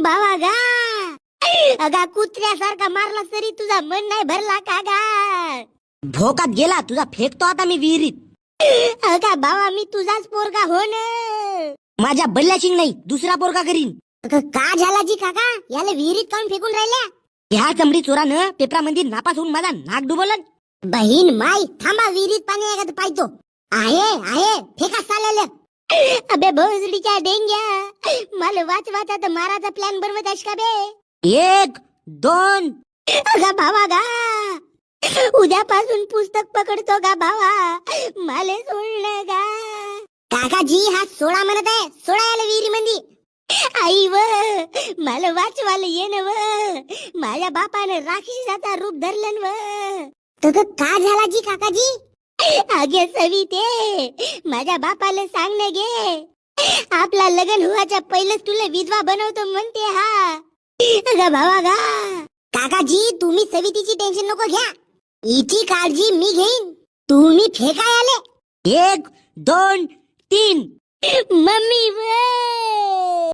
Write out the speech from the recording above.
बाबा गा. अगा कुत्र्यासारखा मारला तरी तुझा मन नाही भरला का गा? भोकात गेला तुझा फेकतो आता मी विहिरीत. अगा बाबा मी तुझाच पोरगा हो ना? माझ्या बल्ल्याशिंग नाही दुसरा पोरगा करीन. का झाला जी काका? याला विहिरीत काऊन फेकून राहिल्या? ह्या चमडी चोरानं पेपरामध्ये नापास होऊन माझा नाक डुबवलं. बहीण माई थांबा विहिरीत पाणी आहे का पाहतो. आहे आहे. भोसडीच्या डेंग्या मला वाच वाचा तर माराचा प्लॅन बनवत आहेस का बे? एक दोन. अगा भावा गा. उद्यापासून पुस्तक पकडतो गा भावा. मला सोडलं गा. काकाजी हा सोळा म्हणत आहे. सोळा याला विहिरी मंदी. आई व मला वाचवायला येन व. माझ्या बापानं राक्षसाचा रूप धरलं व. तर का झाला जी काकाजी अगे सविते. माझ्या बापाला सांग ना गे आपला लग्न व्हायच्या पहिलेच तुला विधवा बनवतो म्हणते हा. अगं भावा गा. काकाजी तुम्ही सवितीची टेन्शन नको घ्या. हिची काळजी मी घेईन. तुम्ही फेकाय आले. एक दोन तीन.